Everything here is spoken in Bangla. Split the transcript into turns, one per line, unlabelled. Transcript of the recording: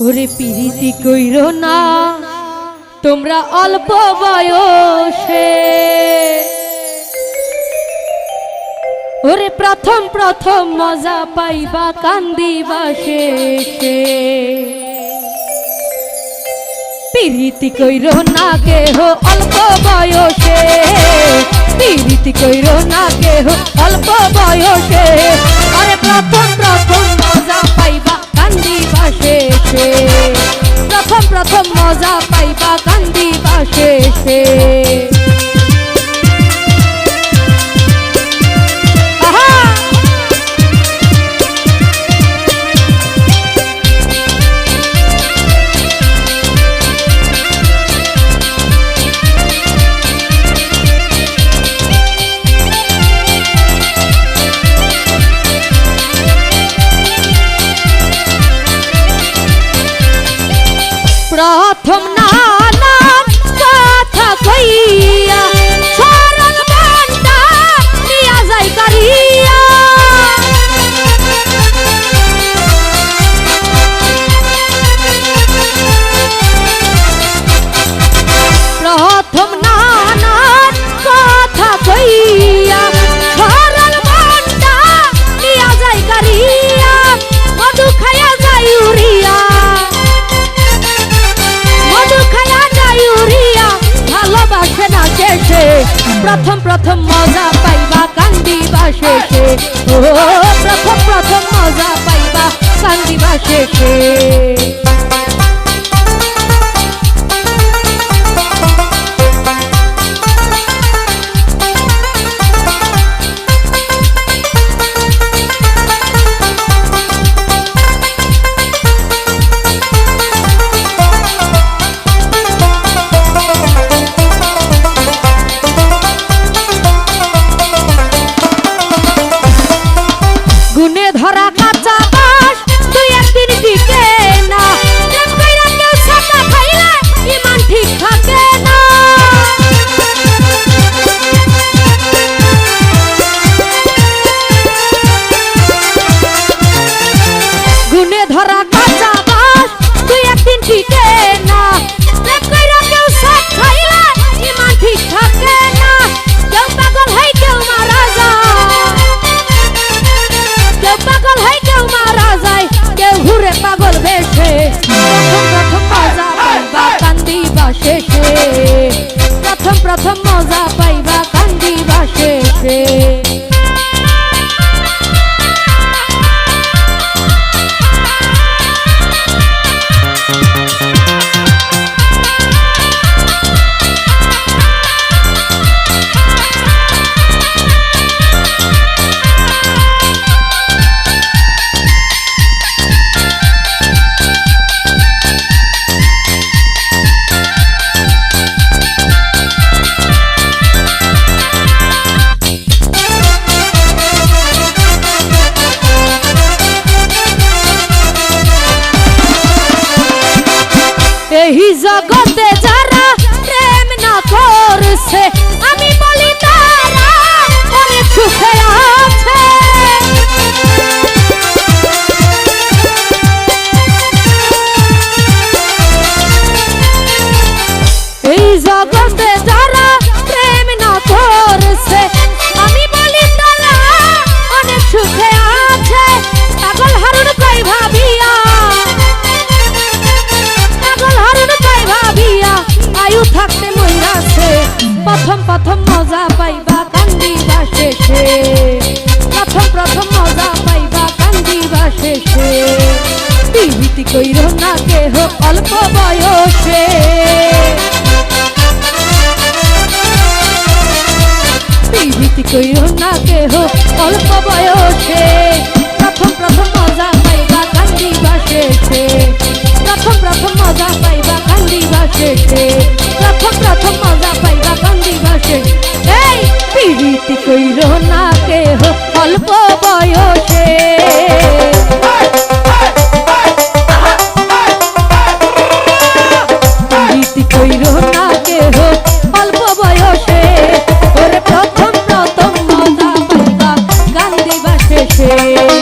ওরে পিরিতি কইর না, তোমরা অল্প বয়সে। ওরে প্রথম প্রথম মজা পাইবা, কান্দিবা শেষে। পিরিতি কইর না, কেহ অল্প বয়সে। পিরিতি কইর না, কেহ অল্প বয়সে। আরে প্রথম আহা! প্রথম মজা পাইবা কান্দিবা শেষে। ও প্রথম প্রথম মজা পাইবা কান্দিবা শেষে। জগতে যারা প্রেম না করছে। আমি বলি, তারা অনেক সুখে আছে। পাগল হারুন কই ভাবিয়া। পাগল হারুন কই ভাবিয়া। আয়ু থাকতে মইরাছে প্রথম প্রথম মজা পাইবা, কান্দিবা কইর না কেহ অল্প বয়সে। ভীতি কইও না কেহ। অল্প বয়সে প্রথম প্রথম মজা পাইবা কান্দি বাসেছে। প্রথম প্রথম মজা পাইবা কান্দি বাসেছে। প্রথম প্রথম মজা পাইবা কান্দি বাসেছে। এই ভীতি কইরো না Música